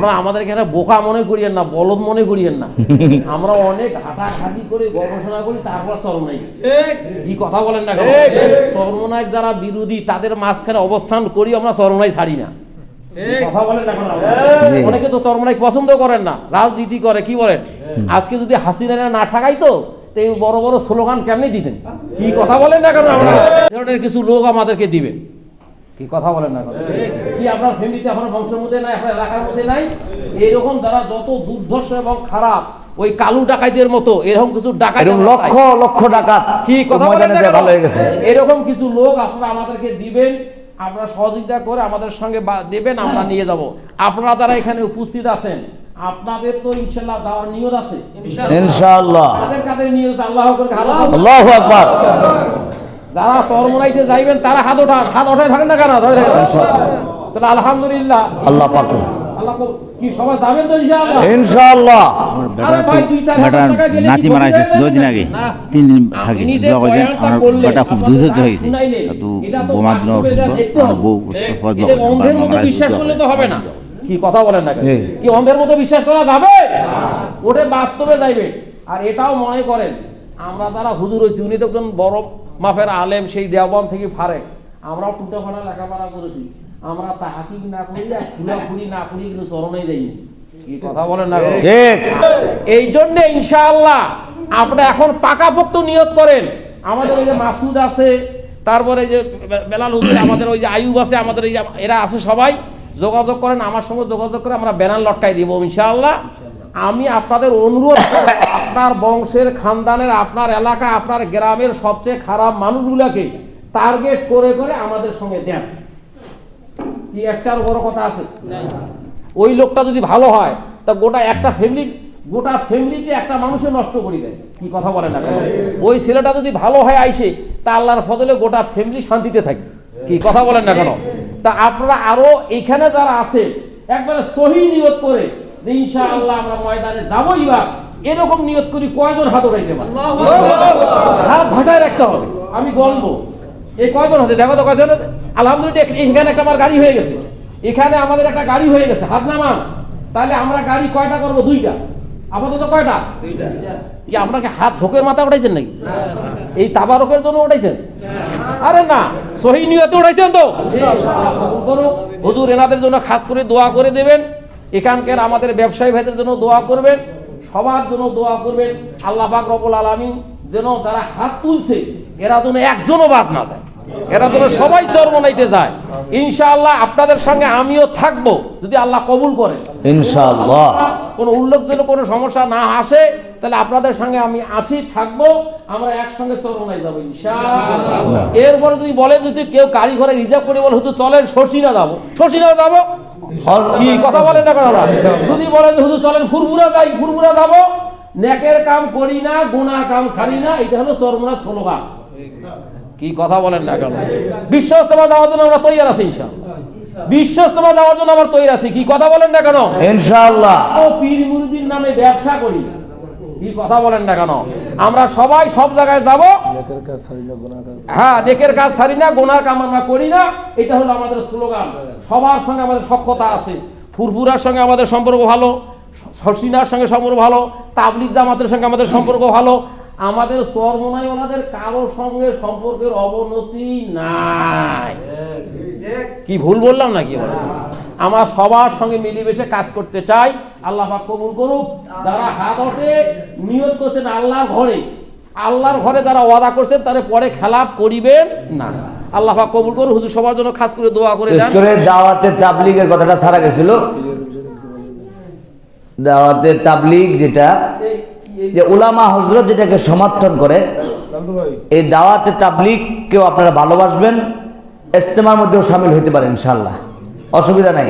আপনারা আমাদের এখানে বোকা মনে করিয়েন না বলদ মনে করিয়েন না। আমরা অনেক হাঁটাহাঁটি করে গবেষণা করি তারপর সরমনাই গেছি কি কথা বলেন না সরমনায় যারা বিরোধী তাদের মাঝখানে অবস্থান করি আমরা সরমনাই ছাড়ি না। কথা বলেন না কেন? আপনারা? অনেকে তো চরমনাই পছন্দ করেন না রাজনীতি করে কি বলেন? আজকে যদি হাসিনা না ঠাকাইতো তো বড় বড় স্লোগান কেমনি দিতেন? কি কথা বলেন না কেন আমরা? ধরনের কিছু লোক আমাদেরকে দিবেন। কি কথা বলেন না কি আপনার ফ্যামিলিতে আপনার বংশের মধ্যে নাই আপনার এলাকার মধ্যে নাই? এরকম যারা যত দুর্ধর্ষ এবং খারাপ ওই কালু ডাকাইতের মতো এরকম কিছু ডাকাই লক্ষ লক্ষ ডাকাত কি কথা বলেন? ভালো হয়ে গেছে। এরকম কিছু লোক আপনারা আমাদেরকে দিবেন আপনারা সহযোগিতা করে আমাদের সঙ্গে দেবেন আমরা নিয়ে যাব। আপনারা যারা এখানে উপস্থিত আছেন আপনাদের তো ইনশাল্লাহ যাওয়ার নিয়ত আছে। ইনশাআল্লাহ কাদের কাদের নিয়ত আল্লাহ ওঠান। আল্লাহু আকবার। যারা চরমরাইতে যাইবেন তারা হাত ওঠান। হাত ওঠায় থাকেন না কেন ধরে থাকেন। তাহলে আলহামদুলিল্লাহ। আল্লাহ পাক আল্লাহ কি সবাই যাবেন তো ইনশাআল্লাহ? ইনশাআল্লাহ। আরে ভাই দুই চার টাকা গেলে নাতি ক্ষতি মারা গেছে দুই দিন আগে। তিন দিন থাকে। দোয়া করে আমার বেটা খুব আমাদের দুধ গান গেছে। শুনাইলেন, তো বোমার জন্য অসুস্থ। যা দেখতে আমার পর এটা অন্ধের মতো বিশ্বাস করলে তো হবে না। কি কথা বলেন না কি অন্ধের মতো বিশ্বাস করা যাবে? ওটা বাস্তবে যাইবে। আর এটাও মনে করেন আমরা যারা হুজুর হয়েছি উনি তো একজন বড় মাপের আলেম সেই দেওয়ান থেকে ফারে। আমরাও টুটা ফাটা লেখাপড়া করেছি। আমরা তা হাকিম না করি আর ফুলাফুলি না করি কিন্তু চরণেই যাইনি কি কথা বলেন না ঠিক। এই জন্য ইনশাআল্লাহ আপনি এখন পাকাপোক্ত নিয়ত করেন। আমাদের ওই যে মাসুদ আছে তারপরে যে বেলাল হুসেন আমাদের ওই যে আয়ুব আছে আমাদের এই যে এরা আছে সবাই যোগাযোগ করেন আমার সঙ্গে যোগাযোগ করে আমরা ব্যানার লটকাই দিব ইনশাআল্লাহ। আমি আপনাদের অনুরোধ আপনার বংশের খানদানের আপনার এলাকা আপনার গ্রামের সবচেয়ে খারাপ মানুষগুলাকে টার্গেট করে করে আমাদের সঙ্গে দেন। কি এক চার বড় কথা আছে? ওই লোকটা যদি ভালো হয় তা গোটা একটা ফ্যামিলি গোটা ফ্যামিলিতে একটা মানুষের নষ্ট করে দেয়। কি কথা বলে না ওই ছেলেটা যদি ভালো হয় আইসে তা আল্লাহর ফজলে গোটা ফ্যামিলি শান্তিতে থাকে কি কথা বলেন না কেন? তা আপনারা আরও এখানে যারা আছে একবারে সহি নিয়ত করে যে ইনশাআল্লাহ আমরা ময়দানে যাবোই বা এরকম নিয়ত করি কয়জন হাত উঠাইতে পারে? হাত ভাষায় রাখতে হবে। আমি বলব এই কয়জন হচ্ছে দেখো তো কয়জন আলহামদুলিল্লাহ এখ- এখানে একটা আমার গাড়ি হয়ে গেছে। এখানে আমাদের একটা গাড়ি হয়ে গেছে হাত নামান। তাহলে আমরা গাড়ি কয়টা করব? দুইটা। আপাতত কয়টা? কি আপনাকে হাত ঝোঁকের মাথা উঠাইছেন নাকি? এই তাবারকের জন্য উঠাইছেন? আরে না সহি নিয়তে উঠাইছেন তো। হুজুর এনাদের জন্য খাস করে দোয়া করে দেবেন। এখানকার আমাদের ব্যবসায়ী ভাইদের জন্য দোয়া করবেন। সবার জন্য দোয়া করবেন। আল্লাহ পাক রব্বুল আলামিন যেন যারা হাত তুলছে এরা যেন একজনও বাদ না যায়। এরা যেন সবাই চরমনাইতে যায়। ইনশাআল্লাহ আপনাদের সঙ্গে আমিও থাকব যদি আল্লাহ কবুল করেন ইনশাআল্লাহ। কোনো উল্লেখজনক কোনো সমস্যা না আসে তাহলে আপনাদের সঙ্গে আমি আছি থাকব আমরা একসঙ্গে চরমনাই যাব ইনশাআল্লাহ। এরপরে যদি বলেন যদি কেউ গাড়ি ঘরে রিজার্ভ করে বলে হুজুর চলেন শশীনা যাব। শশীনা যাব? কি কথা বলেন না কেন যদি বলেন হুজুর চলেন ফুরমুরা যাই ফুরমুরা যাব। নেকের কাম করি না গুনার কাম ছাড়ি না এটা হলো স্লোগান। কি কথা বলেন না কেন? যাওয়ার জন্য আমরা তৈরি আছি ইনশাআল্লাহ। যাওয়ার জন্য আমরা তৈরি আছি কি কথা বলেন না কেন? ইনশাআল্লাহ। ও পীর মুরুদির নামে ব্যবসা করি। না। কি কথা বলেন না কেন? আমরা সবাই সব জায়গায় যাব। হ্যাঁ নেকের কাজ ছাড়ি না গোনার কাম আমরা করি না। এটা হলো আমাদের স্লোগান। সবার সঙ্গে আমাদের সক্ষতা আছে। ফুরফুরার সঙ্গে আমাদের সম্পর্ক ভালো শশিনার সঙ্গে সম্পর্ক ভালো তাবলিক জামাতের সঙ্গে আমাদের সম্পর্ক ভালো। আমাদের চরমনায় ওনাদের কারোর সঙ্গে সম্পর্কের অবনতি নাই। কি ভুল বললাম নাকি? আমরা সবার সঙ্গে মিলেমিশে কাজ করতে চাই। আল্লাহ পাক কবুল করুক। যারা হাত ওঠে নিয়ত করছেন আল্লাহর ঘরে আল্লাহর ঘরে যারা ওয়াদা করছেন তারা পরে খেলাপ করিবেন না। আল্লাহ পাক কবুল করুক। হুজুর সবার জন্য খাস করে দোয়া করে দেন করে দাওয়াতের তাবলিগের কথাটা সারা গেছিল। দাওয়াতের তাবলিগ যেটা যে উলামা হজরত যেটাকে সমর্থন করে এই দাওয়াতে তাবলিগ কেউ আপনারা ভালোবাসবেন ইস্তেমার মধ্যেও সামিল হইতে পারেন ইনশাল্লাহ অসুবিধা নাই।